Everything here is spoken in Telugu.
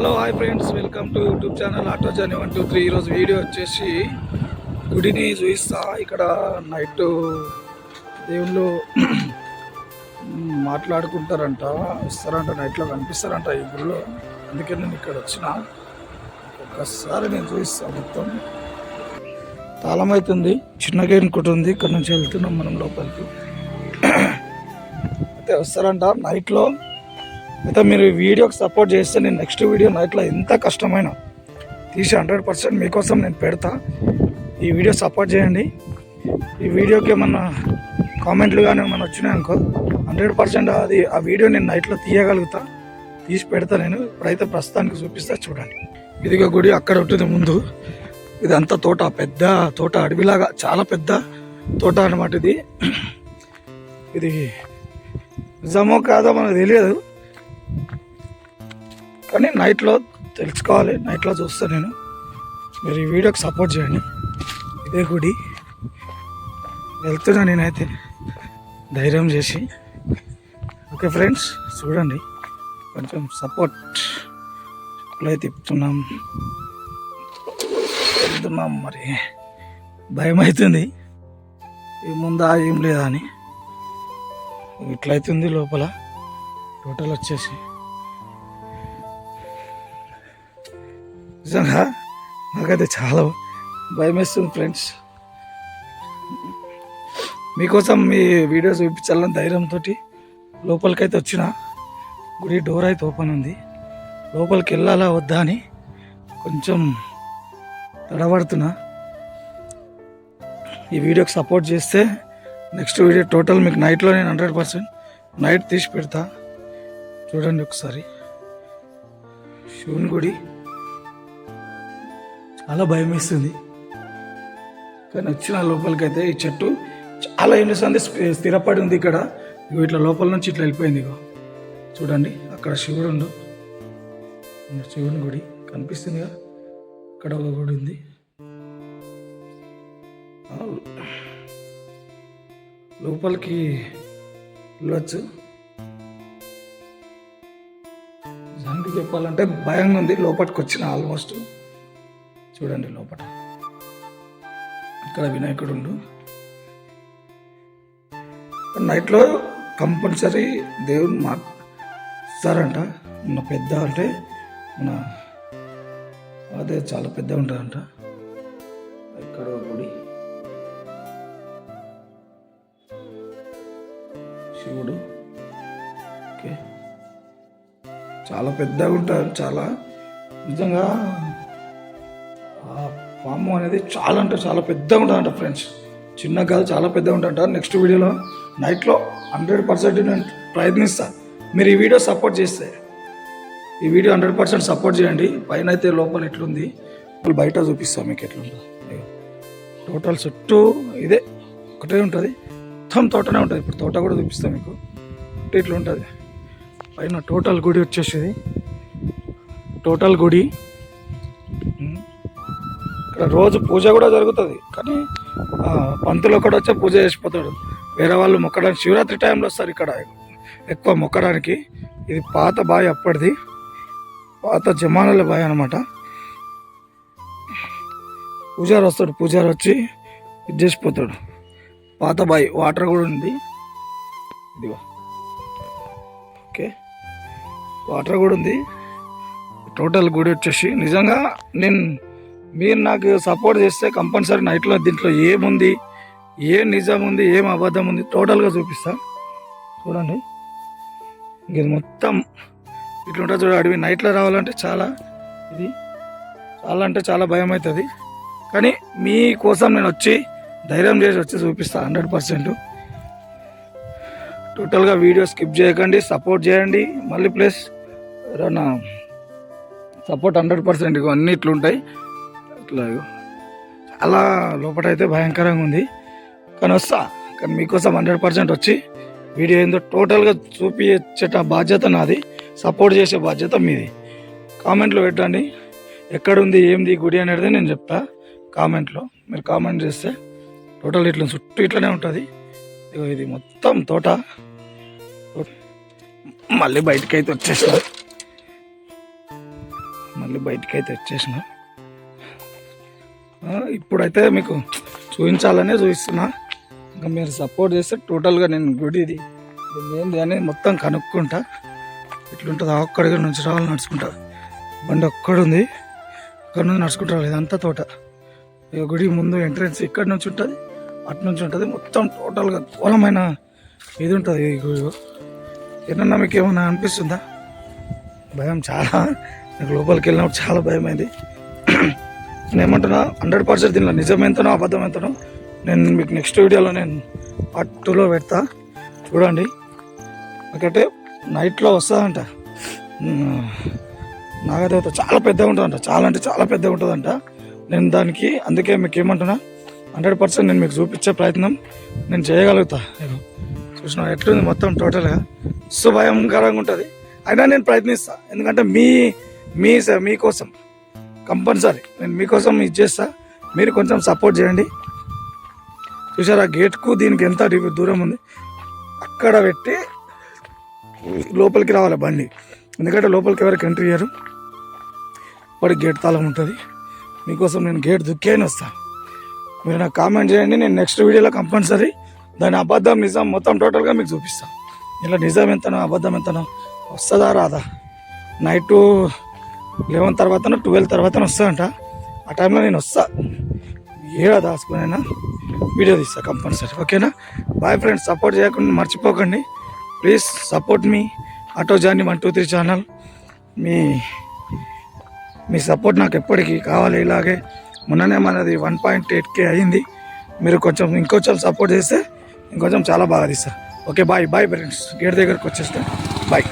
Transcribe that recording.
Hello hi friends welcome to YouTube channel auto journey one two three. ఈరోజు వీడియో వచ్చేసి గుడిని చూపిస్తా. ఇక్కడ నైట్ దేవుళ్ళు మాట్లాడుకుంటారంట వస్తారంట నైట్లో కనిపిస్తారంట ఈ గుడిలో. అందుకే నేను ఇక్కడ వచ్చిన. ఒక్కసారి నేను చూపిస్తాను మొత్తం. తాళం అవుతుంది చిన్న గేట్ ఇంకోటి ఉంది. ఇక్కడ నుంచి వెళ్తున్నాం మనం లోపలికి. అయితే వస్తారంట నైట్లో. అయితే మీరు ఈ వీడియోకి సపోర్ట్ చేస్తే నేను నెక్స్ట్ వీడియో నైట్లో ఎంత కష్టమైన తీసి హండ్రెడ్ పర్సెంట్ మీకోసం నేను పెడతా. ఈ వీడియో సపోర్ట్ చేయండి. ఈ వీడియోకి ఏమన్నా కామెంట్లు కానీ ఏమన్నా వచ్చినాయి అనుకో హండ్రెడ్ పర్సెంట్ అది ఆ వీడియో నేను నైట్లో తీయగలుగుతా. తీసి పెడతా నేను. ఇప్పుడైతే ప్రస్తుతానికి చూపిస్తా చూడండి. ఇదిగో గుడి అక్కడ ఉంటుంది ముందు. ఇదంతా తోట పెద్ద తోట అడవిలాగా చాలా పెద్ద తోట అనమాట ఇది. ఇది నిజమో కాదో మనకు తెలియదు. కానీ నైట్లో తెలుసుకోవాలి నైట్లో చూస్తాను నేను. మీరు ఈ వీడియోకి సపోర్ట్ చేయండి. ఇదే గుడి. వెళ్తున్నా నేనైతే. ధైర్యం చేసి. ఓకే ఫ్రెండ్స్ చూడండి. కొంచెం సపోర్ట్ ఇప్పుడైతే తిప్పుతున్నాం. వెళ్తున్నాం మరి. భయం అవుతుంది ఈ ముందా ఏం లేదా అని. ఇట్లయితుంది లోపల. టోటల్ వచ్చేసి. నిజంగా? నాకైతే చాలా భయం వేస్తుంది ఫ్రెండ్స్. మీకోసం మీ వీడియోస్ చూపించాలని ధైర్యంతో లోపలికైతే వచ్చిన. గుడి డోర్ అయితే ఓపెన్ ఉంది. లోపలికి వెళ్ళాలా వద్దా అని కొంచెం తడబడుతున్నా. ఈ వీడియోకి సపోర్ట్ చేస్తే నెక్స్ట్ వీడియో టోటల్ మీకు నైట్లో నేను హండ్రెడ్ పర్సెంట్ నైట్ తీసి పెడతా. చూడండి ఒకసారి. శివుని గుడి. చాలా భయం వేస్తుంది కానీ వచ్చిన లోపలికైతే ఈ చెట్టు చాలా ఏం సంది స్థిరపడి ఉంది ఇక్కడ. ఇగో ఇట్లా లోపల నుంచి ఇట్లా వెళ్ళిపోయింది ఇగో. చూడండి అక్కడ శివుడు ఉండు. శివుని గుడి కనిపిస్తుందిగా అక్కడ ఒక గుడి ఉంది. లోపలికి వెళ్ళొచ్చు. నిజానికి చెప్పాలంటే భయంగా ఉంది. లోపలికి వచ్చిన ఆల్మోస్ట్. చూడండి లోపల. ఇక్కడ వినాయకుడు నైట్లో కంపల్సరీ దేవుని మా ఇస్తారంట మన పెద్ద అంటే మన అదే చాలా పెద్ద ఉంటుందంట ఇక్కడ గుడి. శివుడు. ఓకే. చాలా పెద్దగా ఉంటారు చాలా. నిజంగా పాము అనేది చాలా అంటే చాలా పెద్దగా ఉంటుందంట ఫ్రెండ్స్ చిన్న కాదు చాలా పెద్దగా ఉంటుందంట. నెక్స్ట్ వీడియోలో నైట్లో హండ్రెడ్ పర్సెంట్ నేను ప్రయత్నిస్తా. మీరు ఈ వీడియో సపోర్ట్ చేస్తే ఈ వీడియో హండ్రెడ్ పర్సెంట్ సపోర్ట్ చేయండి. పైన అయితే లోపల ఎట్లుంది? ఇప్పుడు బయట చూపిస్తాం మీకు ఎట్లుందో. టోటల్ చుట్టూ ఇదే ఒకటే ఉంటుంది. మొత్తం తోటనే ఉంటుంది. ఇప్పుడు తోట కూడా చూపిస్తాం మీకు. ఇట్లా ఉంటుంది పైన టోటల్ గుడి వచ్చేసేది. టోటల్ గుడి రోజు పూజ కూడా జరుగుతుంది. కానీ పంతులు ఒకడు వచ్చి పూజ చేసిపోతాడు. వేరే వాళ్ళు మొక్కడానికి శివరాత్రి టైంలో వస్తారు ఇక్కడ. ఎక్కువ మొక్కడానికి. ఇది పాత బావి అప్పటిది. పాత జమానాల బావి అనమాట పూజారి వస్తాడు. పూజారి వచ్చి ఇది చేసిపోతాడు. పాత బావి వాటర్ కూడా ఉంది. ఇదిగో. ఓకే. వాటర్ కూడా ఉంది. టోటల్ గుడి వచ్చేసి నిజంగా నేను మీరు నాకు సపోర్ట్ చేస్తే కంపల్సరీ నైట్లో దీంట్లో ఏముంది? ఏం నిజం ఉంది ఏం అబద్ధం ఉంది టోటల్గా చూపిస్తా. చూడండి. ఇది మొత్తం ఇట్లా ఉంటుంది చూడ అడవి నైట్లో రావాలంటే చాలా ఇది. చాలా అంటే చాలా భయం అవుతుంది కానీ మీకోసం నేను వచ్చి ధైర్యం చేసి వచ్చి చూపిస్తా హండ్రెడ్ పర్సెంట్ టోటల్గా వీడియో స్కిప్ చేయకండి సపోర్ట్ చేయండి. మళ్ళీ ప్లస్ ఏదన్నా సపోర్ట్ హండ్రెడ్ పర్సెంట్ ఇవన్నీ ఇట్లుంటాయి. ఇట్లా చాలా లోపటైతే అయితే భయంకరంగా ఉంది. కానీ వస్తా. కానీ మీకోసం హండ్రెడ్ పర్సెంట్ వచ్చి వీడియో ఏందో టోటల్గా చూపించేట బాధ్యత నాది. సపోర్ట్ చేసే బాధ్యత మీది. కామెంట్లో పెట్టండి. ఎక్కడుంది ఏంది గుడి అనేది నేను చెప్తా కామెంట్లో. మీరు కామెంట్ చేస్తే టోటల్ ఇట్లా చుట్టూ ఇట్లనే ఉంటుంది. ఇది మొత్తం తోట. మళ్ళీ బయటకైతే అయితే వచ్చేసిన. మళ్ళీ బయటికి అయితే వచ్చేసిన. ఇప్పుడైతే మీకు చూపించాలనే చూపిస్తున్నా. ఇంకా మీరు సపోర్ట్ చేస్తే టోటల్గా నేను గుడి ఇది ఏంది అని మొత్తం కనుక్కుంటా. ఎట్లుంటుందో? అక్కడికి నుంచి రావాలి నడుచుకుంటా. బండి ఒక్కడుంది అక్కడ నుంచి నడుచుకుంటూ ఇదంతా తోట. ఇక గుడి ముందు ఎంట్రన్స్ ఇక్కడ నుంచి ఉంటుంది. అటు నుంచి ఉంటుంది. మొత్తం టోటల్గా ఘోరమైన ఇది ఉంటుంది ఈ గుడి. ఏమన్నా మీకు ఏమన్నా అనిపిస్తుందా? భయం చాలా. నాకు లోపలికి వెళ్ళినప్పుడు చాలా భయం అయింది నేను ఏమంటున్నా హండ్రెడ్ పర్సెంట్ దీనిలో నిజం ఎంతనో అబద్ధం ఎంతనో నేను మీకు నెక్స్ట్ వీడియోలో నేను పార్ట్ టూలో పెడతా. చూడండి. ఎందుకంటే నైట్లో వస్తుందంట. నాగదేవత చాలా పెద్దగా ఉంటుందంట. చాలా అంటే చాలా పెద్దగా ఉంటుందంట. నేను దానికి అందుకే మీకు ఏమంటున్నా? హండ్రెడ్ పర్సెంట్ నేను మీకు చూపించే ప్రయత్నం నేను చేయగలుగుతా. నేను చూసిన ఎట్లుంది మొత్తం టోటల్గా సో భయంకరంగా ఉంటుంది. అయినా నేను ప్రయత్నిస్తాను ఎందుకంటే మీ మీ స- మీకోసం. కంపల్సరీ. నేను మీకోసం ఇది చేస్తా. మీరు కొంచెం సపోర్ట్ చేయండి. చూసారా గేట్కు దీనికి ఎంత దూరం ఉంది. అక్కడ పెట్టి లోపలికి రావాలి బండి. ఎందుకంటే లోపలికి ఎవరికి ఎంట్రీ చేయరు వాడి గేట్ తాళం ఉంటుంది. మీకోసం నేను గేట్ దుక్కేని వస్తాను మీరు నాకు కామెంట్ చేయండి. నేను నెక్స్ట్ వీడియోలో కంపల్సరీ దాని అబద్ధం నిజం మొత్తం టోటల్గా మీకు చూపిస్తాను ఇలా నిజం ఎంతనో అబద్ధం ఎంతనో వస్తుందా రాదా? నైట్ లెవెన్ తర్వాత ట్వెల్వ్ తర్వాత వస్తుందంట ఆ టైంలో నేను వస్తా. ఏడా దాచుకునైనా వీడియో తీస్తా కంపల్సరీ ఓకేనా? బాయ్ ఫ్రెండ్స్ సపోర్ట్ చేయకుండా మర్చిపోకండి. Please support me auto journey one two three channel. మీ మీ సపోర్ట్ నాకు ఎప్పటికీ కావాలి. ఇలాగే మొన్ననే మనది వన్ పాయింట్ ఎయిట్ కే అయింది. మీరు కొంచెం ఇంకొంచెం సపోర్ట్ చేస్తే ఇంకొంచెం చాలా బాగా తీస్తారు. Okay bye bye friends. Gate దగ్గరకు వచ్చేస్తే. బాయ్.